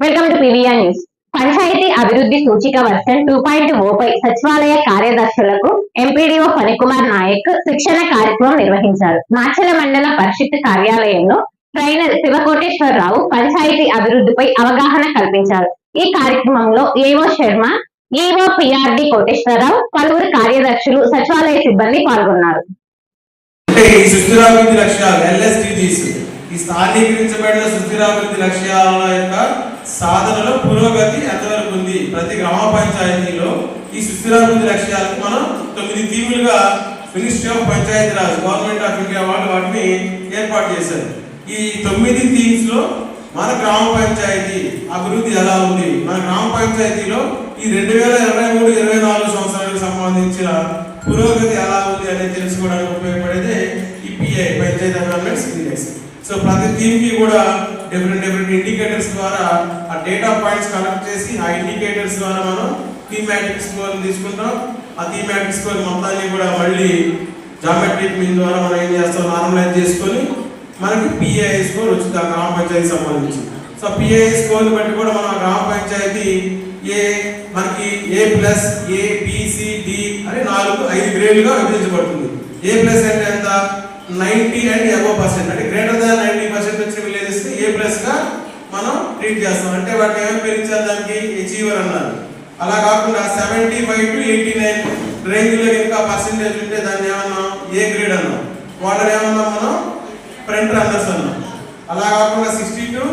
Welcome to PVR news panchayati అభివృద్ధి సూచిక version two point ఓపై సచివాలయ కార్యదర్శులకు ఎంపీడీఓ ఫణికుమార్ నాయక్ శిక్షణ కార్యక్రమం నిర్వహించారు. మాచల మండల పరిషత్ కార్యాలయంలో ట్రైనర్ శివకోటేశ్వరరావు పంచాయతీ అభివృద్ధిపై అవగాహన కల్పించారు. ఈ కార్యక్రమంలో AO Sharma EO PRD Koteswararao పలువురు కార్యదర్శులు సచివాలయ సిబ్బంది పాల్గొన్నారు. ఈ సుస్థిరాభివృద్ధి లక్ష్యాలు ఎల్ఎస్డిజిస్ ఈ స్థానికరించబడిన సుస్థిరాభివృద్ధి లక్ష్యాల యొక్క సాధనలో పురోగతి ఎంతవరకు ఉంది? ప్రతి గ్రామ పంచాయతీలో ఈ సుస్థిరాభివృద్ధి లక్ష్యాలకు మనం తొమ్మిది తీవులుగా ministry of Panchayati Raj government of India వాళ్ళు వాటిని ఏర్పాటు చేశారు. ఈ తొమ్మిది థీమ్స్లో మన గ్రామ పంచాయతీ అభివృద్ధి ఎలా ఉంది? మన గ్రామ పంచాయతీలో ఈ రెండు వేల ఇరవై మూడు ఇరవై నాలుగు సంవత్సరాలకు సంబంధించిన పురోగతి ఎలా ఉంది అనేది తెలుసుకోవడానికి ఉపయోగపడేది ఈ PI panchayat development index so ప్రతి థీమ్కి కూడా డిఫరెంట్ డిఫరెంట్ ఇండికేటర్స్ ద్వారా ఆ డేటా పాయింట్స్ కలెక్ట్ చేసి ఆ ఇండికేటర్స్ ద్వారా మనం థీమాటిక్ స్కోర్ తీసుకుంటాం. ఆ థీమాటిక్ స్కోర్ మొత్తాన్ని కూడా మళ్ళీ జామెట్రిక్ మీన్ ద్వారా మనం ఏం చేస్తాం? నార్మలైజ్ చేసుకొని మనకి పిఐ స్కోర్ వచ్చింది ఆ గ్రామ పంచాయతీ సంబంధించి. సో పిఐ స్కోర్ బట్టి కూడా మనం గ్రామ పంచాయతీ ఏ మనకి ఏ ప్లస్ ఏ బిసిడి అని నాలుగు ఐదు గ్రేడ్లుగా విభజించబడుతుంది. ఏ ప్లస్ అంటే ఎంత? నైంటీ అండ్ ఎబో పర్సెంట్ అంటే గ్రేటర్ దాన్ నైంటీ పర్సెంట్ వచ్చిన విలేజెస్ ఏ ప్లస్గా మనం ట్రీట్ చేస్తాం. అంటే వాటిని ఏమైనా పెంచాలి దానికి అచీవర్ అన్నారు. అలా కాకుండా seventy five to eighty nine రేంజ్లో ఇంకా పర్సంటేజ్ ఉంటే దాన్ని ఏమన్నా? ఏ గ్రేడ్ అన్నాం. వాళ్ళని ఏమన్నా మనం? ఫ్రంట్ రన్నర్స్ అన్నాం. అలా కాకుండా సిక్స్టీ టు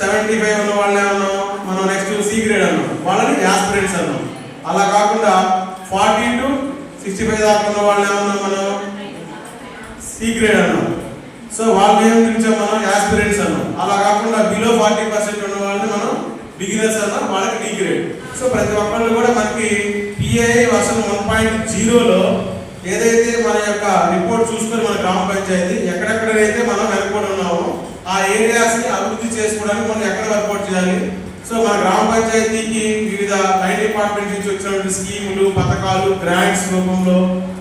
సెవెంటీ ఫైవ్ ఉన్న వాళ్ళని ఏమన్నాం? మనం నెక్స్ట్ సి గ్రేడ్ అన్నాం. వాళ్ళని యాస్పిరెంట్స్ అన్నాం. అలా కాకుండా ఫార్టీ టు సిక్స్టీ ఫైవ్ దాకా ఉన్న వాళ్ళని ఏమన్నాం మనం? సి గ్రేడ్ అన్నాం. సో వాళ్ళు ఏం పిలిచాం మనం? యాస్పిరెంట్స్ అన్నాం. అలా కాకుండా బిలో ఫార్టీ పర్సెంట్ ఉన్న వాళ్ళని మనం బిగినర్స్ అన్నాం. వాళ్ళకి డి గ్రేడ్ సో ప్రతి ఒక్కళ్ళు కూడా మనకి పిఐ వర్షన్ వన్ పాయింట్ జీరోలో ఏదైతే మన యొక్క రిపోర్ట్ చూసుకొని మన గ్రామ పంచాయతీ ఎక్కడెక్కడైతే మనం వెనుకబడి ఉన్నామో ఆ ఏరియాస్ని అభివృద్ధి చేసుకోవడానికి మనం ఎక్కడ వర్కౌట్ చేయాలి? సో మన గ్రామ పంచాయతీకి వివిధ లైన్ డిపార్ట్మెంట్ నుంచి వచ్చినటువంటి స్కీములు పథకాలు గ్రాంట్స్ రూపంలో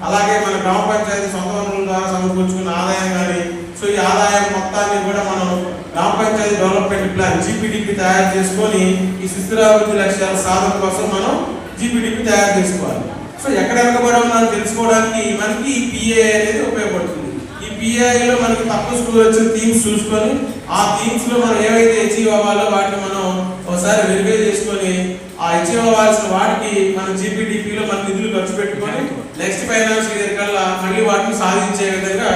అలాగే మన గ్రామ పంచాయతీ సొంత వనరుల ద్వారా సమకూర్చుకున్న ఆదాయం కానీ సో ఈ ఆదాయం మొత్తాన్ని కూడా మనం గ్రామ పంచాయతీ డెవలప్మెంట్ ప్లాన్ జీపీడీపీ తయారు చేసుకొని ఈ సుస్థిరాభివృద్ధి లక్ష్యాల సాధన కోసం మనం జీపీడీపీ తయారు చేసుకోవాలి. సో ఎక్కడ వెనకబడి ఉన్నారో తెలుసుకోవడానికి మనకి ఈ పిఏ అనేది ఉపయోగపడుతుంది. ఈ పిఐలో మనకి తక్కువ స్కూల్ వచ్చిన థీమ్స్ చూసుకొని ఆ థీమ్స్లో మనం ఏవైతే అచీవ్ అవ్వాలో వాటిని మనం ఒకసారి వెరిఫై చేసుకొని ఆ ఇచ్చి అవ్వాల్సిన వాటికి మన జీపీడీపీలో మన నిధులు ఖర్చు పెట్టుకొని నెక్స్ట్ ఫైనాన్స్ ఇయర్ కల్లా మళ్ళీ వాటిని సాధించే విధంగా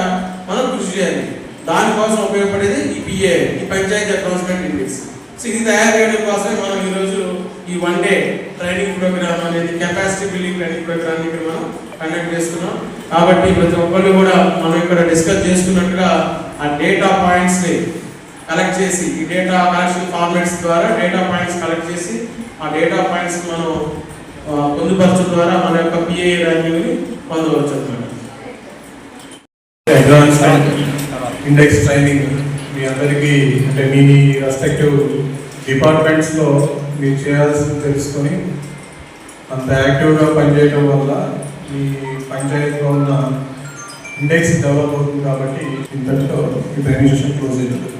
మనం కృషి చేయాలి. దానికోసం ఉపయోగపడేది ఈ పిఏ ఈ పంచాయతీ అడ్వాన్స్మెంట్ ఇండెక్స్. సో ఇది తయారు చేయడం కోసమే మనం ఈరోజు ఈ వన్ డే ట్రైనింగ్ ప్రోగ్రామ్ అనేది కెపాసిటీ బిల్డింగ్ ట్రైనింగ్ ప్రోగ్రామ్ ఇక్కడ మనం కండక్ట్ చేస్తున్నాం. కాబట్టి ప్రతి ఒక్కళ్ళు కూడా మనం ఇక్కడ డిస్కస్ చేసుకున్నట్టుగా ఆ డేటా పాయింట్స్ని కలెక్ట్ చేసి ఈ డేటా కలెక్షన్ ఫార్మాట్స్ ద్వారా డేటా పాయింట్స్ కలెక్ట్ చేసి ఆ డేటా పాయింట్స్ మనం పొందుపరచడం ద్వారా మన యొక్క పిఏ ర్యాంకింగ్ పొందవచ్చు అడ్వాన్స్ ఇండెక్స్ ట్రైనింగ్ మీ అందరికీ అంటే మీ రెస్పెక్టివ్ డిపార్ట్మెంట్స్లో మీరు చేయాల్సింది తెలుసుకొని అంత యాక్టివ్గా పనిచేయడం వల్ల మీ పంచాయతీలో ఉన్న ఇండెక్స్ డెవలప్ అవుతుంది కాబట్టి ఇంతటితో ఈ ట్రైనింగ్ సెషన్ క్లోజ్ అవుతుంది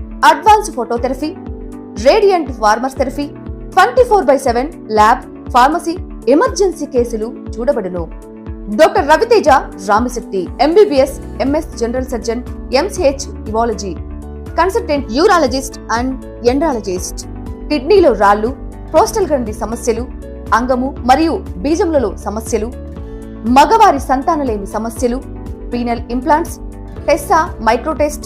advance phototherapy radiant warmer therapy twenty four by seven lab pharmacy emergency కేసులు చూడబడును. Doctor Raviteja Ramashakti MBBS MS general surgeon MCH ఇవాలజీ consultant urologist and andrologist. కిడ్నీలో రాళ్ళు ప్రోస్టల్ గ్రంథి సమస్యలు అంగము మరియు బీజములలో సమస్యలు మగవారి సంతానలేమి సమస్యలు penile implants TESA microtest